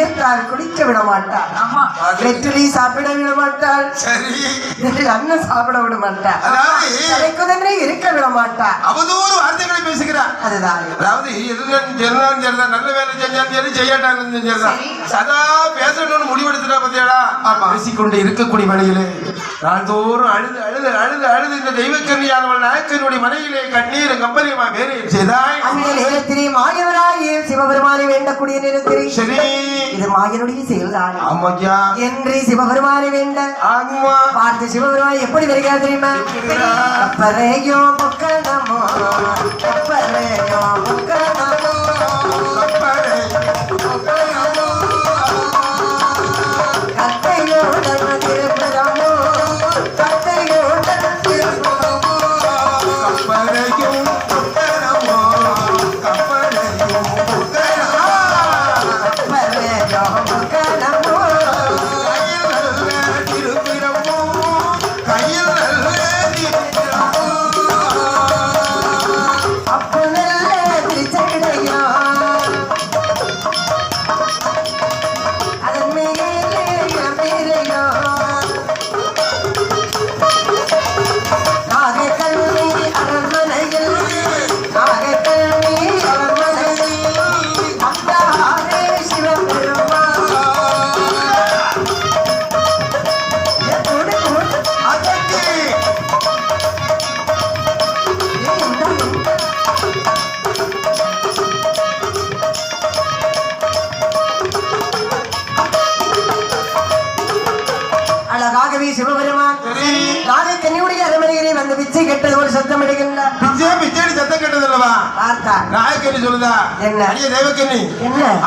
உயர்த்தால் குடிக்க விட மாட்டாள் ஆமா வெற்றிலை சாப்பிட விட மாட்டாள் சரி அண்ணன் சாப்பிட விட தலைக்குதனை இருக்க விட மாட்டாள் அவதூறு வார்த்தைகளை பேசுகிறார். அதுதான். அதாவது எதுதான் ஜெல்லாம் சரிதான் நல்ல வேலை செஞ்சாலும் சரி செய்யாட்டாலும் சரிதான் சதா பேசணும்னு முடிவெடுத்துட்டா பத்தியாடா? பேசிக்கொண்டு இருக்கக்கூடிய வழியிலே நாள்தோறும் அழுது அழுது அழுது அழுது இந்த தெய்வக்கன்னியானவள் நாயக்கனுடைய மனையிலே கண்ணீர் கம்பளியமா வேலை செய்தாய்? அந்த நேரத்திலே மாயவராகிய சிவபெருமானை வேண்டக்கூடிய நேரத்திலே. சரி. இது மாயனுடைய செயல்தான் ஆமாய்யா என்று சிவபெருமானை வேண்ட ஆகுமா பார்த்து சிவபெருமான் எப்படி வருகிறார் தெரியுமா கப்பரையோ முக்கணமோ கப்பரையோ முக்கணமோ கேட்டதல்லவா பார்த்தார் நாயக்கண்ணி சொல்லுதா? என்ன? அடிய தேவக்கண்ணி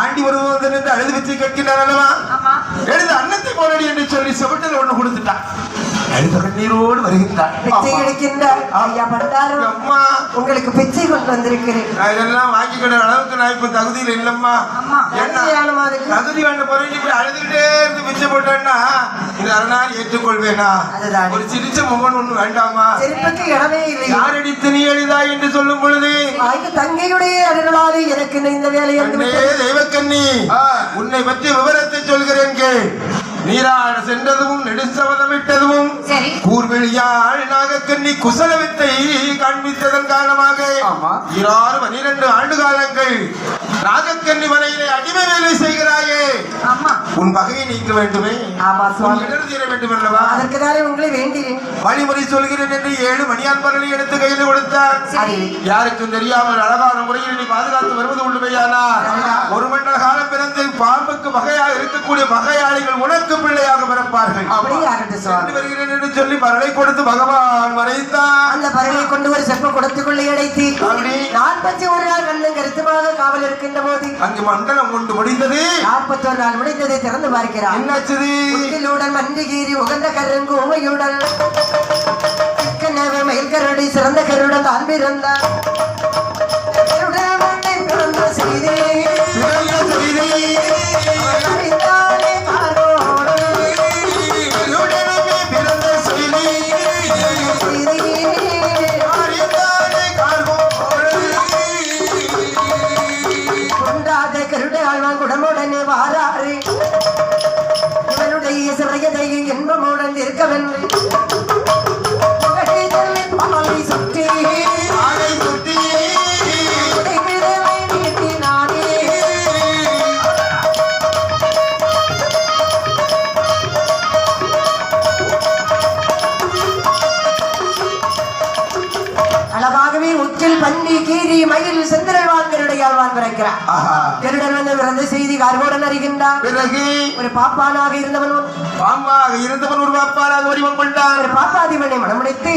ஆண்டி நின்று அழுது பிச்சை கேட்கின்றார் அல்லவா? எழுது அன்னத்தை போலடி என்று சொல்லி செவட்டில் ஒண்ணு கொடுத்துட்டான் அழுத கண்ணீரோடு வருகின்றான் பிச்சை எடுக்கின்றார். ஐயா பண்டாரம். அம்மா. உங்களுக்கு பிச்சை கொண்டு வந்திருக்கிறேன். நான் இதெல்லாம் வாங்கிக்கிற அளவுக்கு நான் இப்ப தகுதியில் இல்லம்மா. அம்மா. என்ன? தகுதியானமா இருக்கு. தகுதி வேண்ட பிறகு இப்படி அழுதுகிட்டே இருந்து பிச்சை போட்டேன்னா இது அரணால் ஏற்றுக்கொள்வேனா. ஒரு சிரிச்ச முகன் ஒண்ணு வேண்டாமா? செருப்புக்கு இடமே இல்லை. நீ எளிதா என்று சொல்லும் பொழுது தங்கையுடைய அருளாலே எனக்கு இந்த வேலை வந்து கண்ணே விட்டது. தெய்வக்கண்ணி உன்னை பற்றி விவரத்தை சொல்கிறேன் கேள். நீராட சென்றதும் நெடுசவதமிட்டதும் கூர்வெளியாள் நாகக்கண்ணி குசல வித்தை காண்பித்ததன் காரணமாக இராறு பனிரெண்டு ஆண்டு காலங்கள் நாகக்கண்ணி மனையிலே அடிமை வேலை செய்கிறாயே. உன் பகையை நீக்க வேண்டுமே. தீர வேண்டும் அல்லவா? அதற்கு தானே உங்களை வேண்டினேன். வழிமுறை சொல்கிறேன் என்று ஏழு மணியான்பர்களை எடுத்து கையில் கொடுத்தார். யாருக்கும் தெரியாமல் அழகான முறையில் நீ பாதுகாத்து வருவது உண்டுமையானா ஒரு மண்டல காலம் பிறந்து பாம்புக்கு வகையாக இருக்கக்கூடிய வகையாளிகள் உனக்கு பிள்ளையாக பிறப்பார்கள். வருகிறேன் என்று சொல்லி பரலை கொடுத்து பகவான் மறைத்தான் அந்த பறவை கொண்டு ஒரு செப்ப குடத்துக்குள்ளே அப்படி நான் பற்றி கருத்துமாக காவல் இருக்கின்ற போது அங்கு மண்டலம் கொண்டு முடிந்தது. நாற்பத்தொரு நாள் முடிந்ததை திறந்து பார்க்கிறார். என்னாச்சது முகிலுடன் மன்றிகீரி உகந்த கருங்கு உமையுடன் மயில்கரடி சிறந்த கருடன் தான் பிறந்தார். பிறந்த செய்தி. பிறந்த செய்தி. இன்பமுடன் இருக்கவென்று அழகாகவே உச்சில் பன்னி கீரி மயில் செந்திரவான் கருடைய ஆழ்வான் பிறக்கிறார். ஆஹா. கருடன் வந்து பிறந்த செய்தி கார்கோடன் அறிகின்றார். பிறகு? ஒரு பாப்பானாக இருந்தவன் பாம்பாக இருந்தவன் ஒரு பாப்பாராக வடிவம் கொண்டான். ஒரு பாப்பாதிபனை மனமுடித்து.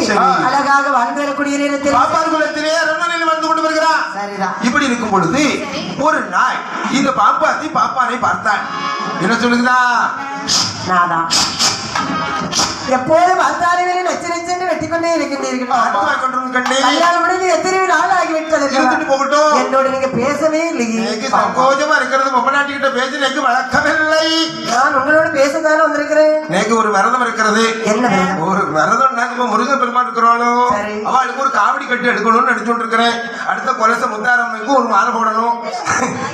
அழகாக வாழ்ந்து வரக்கூடிய நேரத்தில் பாப்பார் குலத்திலே அரண்மனையில் வந்து கொண்டு வருகிறான். சரிதான். இப்படி இருக்கும் பொழுது ஒரு நாய் இந்த பாப்பாத்தி பாப்பானை பார்த்தான் என்ன சொல்லுகிறா? நாதான் எப்போது பார்த்தாலும் இவரை நச்சு நச்சென்று வெட்டி கொண்டே இருக்கின்றீர்கள். ஆத்மா கொண்டு கண்டே கல்யாணம் முடிஞ்சு எத்தனை நாள் ஆகிவிட்டது இருந்துட்டு போகட்டும். என்னோட நீங்க பேசவே இல்லையே. எனக்கு சங்கோஜமா இருக்கிறது. பொம்மநாட்டி கிட்ட பேசி எனக்கு வழக்கமில்லை. நான் உங்களோட பேசத்தானே வந்திருக்கிறேன்? எனக்கு ஒரு விரதம் இருக்கிறது. என்ன ஒரு விரதம் நாங்க முருகன் பெருமாள் இருக்கிறாளோ? அவளுக்கு ஒரு காவடி கட்டி எடுக்கணும்னு நினைச்சுட்டு இருக்கிறேன் அடுத்த கொலச முத்தாரம்மைக்கு ஒரு மாலை போடணும்?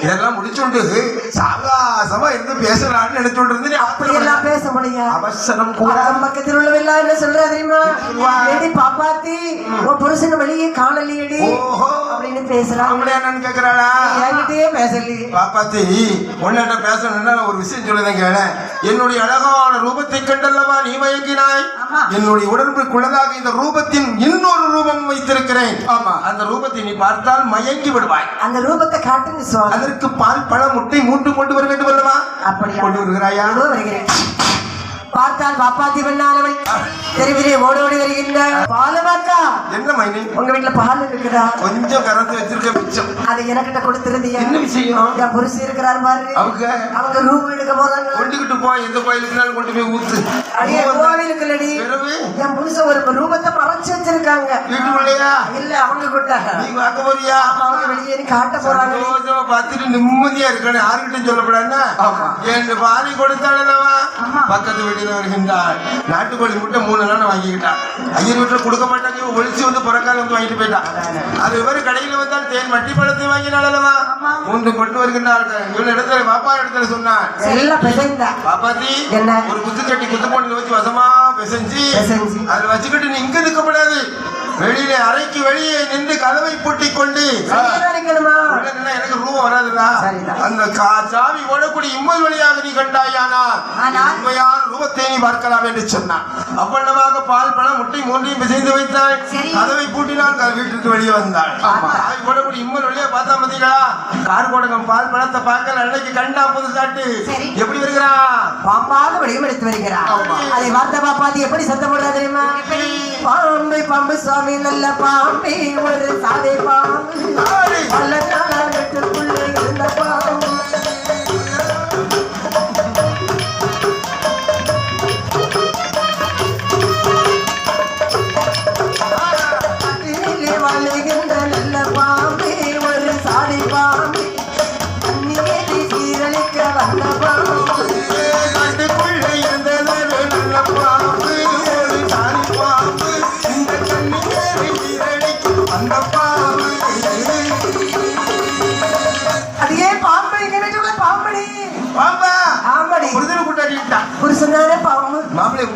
இதெல்லாம் முடிச்சுண்டு விசுவாசமா இருந்து பேசலாம்னு நினைச்சுட்டு இருந்து அப்படி எல்லாம் பேச முடியாது அவசரம் கூட பக்கத்தில் உள்ளவெல்லாம் என்ன சொல்றா தெரியுமா? பாப்பாத்தி உன் புருஷன் வெளியே காணலையேடி. ஓஹோ. அப்படின்னு பேசுறான் அவங்களே என்னன்னு கேக்குறாளா? என்கிட்டயே பேசலையே பாப்பாத்தி உன்னிட்ட பேசணும்னா ஒரு விஷயம் சொல்லுதேன் கேள என்னுடைய அழகான ரூபத்தை கண்டல்லவா நீ மயங்கினாய்? ஆமா. என்னுடைய உடம்புக்குள்ளதாக இந்த ரூபத்தின் இன்னொரு ரூபம் வைத்திருக்கிறேன். ஆமா அந்த ரூபத்தை நீ பார்த்தால் மயங்கி விடுவாய். அந்த ரூபத்தை காட்டுங்க சுவாமி. அதற்கு பால் பழம் முட்டை மூன்று கொண்டு வர வேண்டும் அல்லவா? அப்படியா? கொண்டு வருகிறாயா? வருகிறேன். பார்த்தால் பாப்பாத்தி பண்ணானவள். தெருவிலே ஓடோடி வருகின்ற பாலமாக்கா என்ன மைனி? உங்க வீட்டுல பால் இருக்குதா? கொஞ்சம் கறந்து வச்சிருக்க மிச்சம். அதை எனக்கிட்ட கொடுத்திருந்தியா? என்ன விஷயம்? என் புருஷன் இருக்கிறார் பாரு. அவங்க? அவங்க ரூம் எடுக்க போறாங்க கொண்டுகிட்டு போ எந்த கோயிலுக்குனாலும் கொண்டு போய் ஊத்து. அடியே கோவிலுக்கு பிறகு என் புருஷன் ஒரு ரூபத்தை மறைச்சு வச்சிருக்காங்க. வீட்டுக்குள்ளேயா இல்ல அவங்க கூட நீ பார்க்க போறியா? அவங்க வெளியே காட்ட போறாங்க. பார்த்துட்டு நிம்மதியா இருக்கணும். யாருக்கிட்டும் சொல்லப்படாதுன்னா என் பாதி கொடுத்தாளவா பக்கத்து வீட்டில் வருகின்றாள் நாட்டுக்கோழி முட்டை மூணு நாள் வாங்கிக்கிட்டான். ஐயர் வீட்டுல கொடுக்க மாட்டாங்க ஒளிச்சு வந்து புறக்கால வந்து வாங்கிட்டு போயிட்டான். அது இவரு கடையில வந்தால் தேன் மட்டி பழத்தை வாங்கினாளவா மூன்று கொண்டு வருகின்றார்கள். இவன் இடத்துல பாப்பா இடத்துல சொன்னான் பாப்பாத்தி? ஒரு குத்துச்சட்டி குத்து பொண்ணுல வச்சு வசமா பிசைஞ்சு. அதுல வச்சுக்கிட்டு நீ இங்க நிற்கப்படாது வெளியில அறைக்கு வெளியே நின்று கதவை பூட்டிக் கொண்டு எனக்கு ரூபம் வராதுடா. அந்த கா- சாவி ஓடக்கூடிய இம்மல் வழியாக நீ கண்டாயானா? உண்மையான ரூபத்தை நீ பார்க்கலாம் என்று சொன்னான். அப்பண்ணமாக பால் பழம் முட்டை மூன்றையும் பிசைந்து வைத்தாள். சரி. கதவை பூட்டினால் வீட்டுக்கு வெளியே வந்தாள். சாவி ஓடக்கூடிய இம்மல் வழியா பார்த்தா மதிகளா? கார் கோடகம் பால் பழத்தை பார்க்கல அன்னைக்கு கண்டா புதுசாட்டு எப்படி வருகிறான்? பாம்பாக வடிவம் எடுத்து வருகிறார் ஆமா. அதை வார்த்தை பாப்பாத்தி எப்படி சத்தம் போடுறா தெரியுமா? பாம்பு பாம்பு சுவாமி நல்ல பாம்பே. ஒரு சாதை பாம்பு.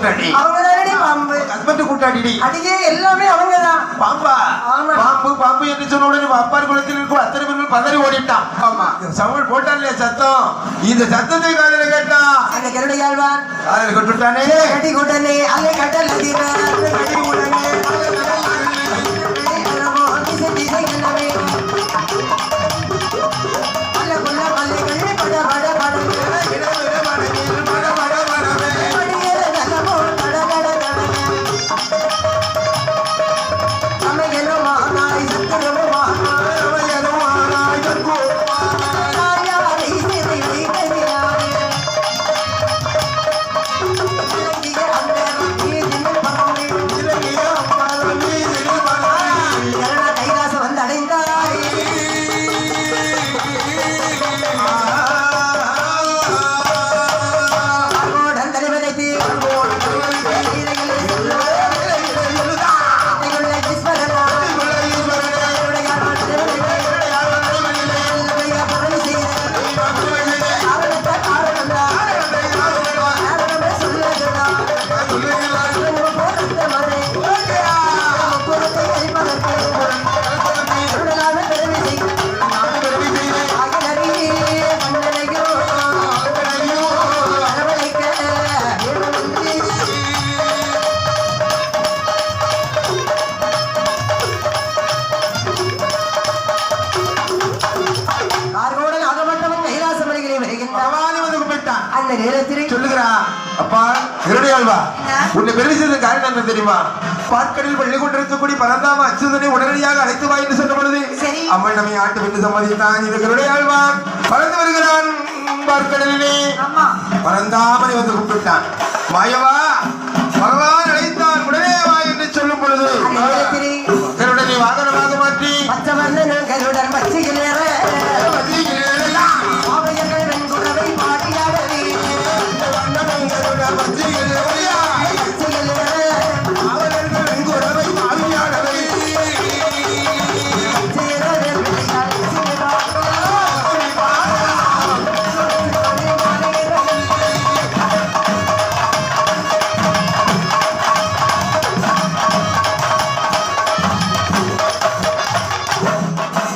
கூட்டாடி. அவங்க தானே பாம்பு husband கூட்டாடிடி. அடியே எல்லாமே அவங்கதான் பாம்பா? ஆமா. பாம்பு, பாம்பு என்று சொன்ன உடனே அப்பார் குலத்தில் இருக்கும் அத்தனை பேரும் பதறி ஓடிட்டான். சவுண்ட் போட்டான் இல்லையா சத்தம் இந்த சத்தத்தை காதல கேட்டான் அந்த கருடையாழ்வான் காதல கட்டுட்டானே கட்டி கூட்டனே கடல் அதிகார் கட்டி கூட்டனே சொல்லுகிறா அப்பா இருடையாழ்வா உன்னை காரணம் என்ன தெரியுமா? பாற்கடலில் பள்ளி கொண்டிருக்கக்கூடிய அச்சுதனை உடனடியாக அழைத்து வா என்று பொழுது அவள் நம்மை ஆட்டு வென்று சம்மதித்தான் இது கருடையாழ்வான் பறந்து வருகிறான். பார்க்கடலிலே பரந்தாமனை வந்து கூப்பிட்டான். மாயவா பகவான் அழைத்தான். உடனே வா என்று சொல்லும் பொழுது கருடனை வாகனமாக மாற்றி மற்றவர்கள்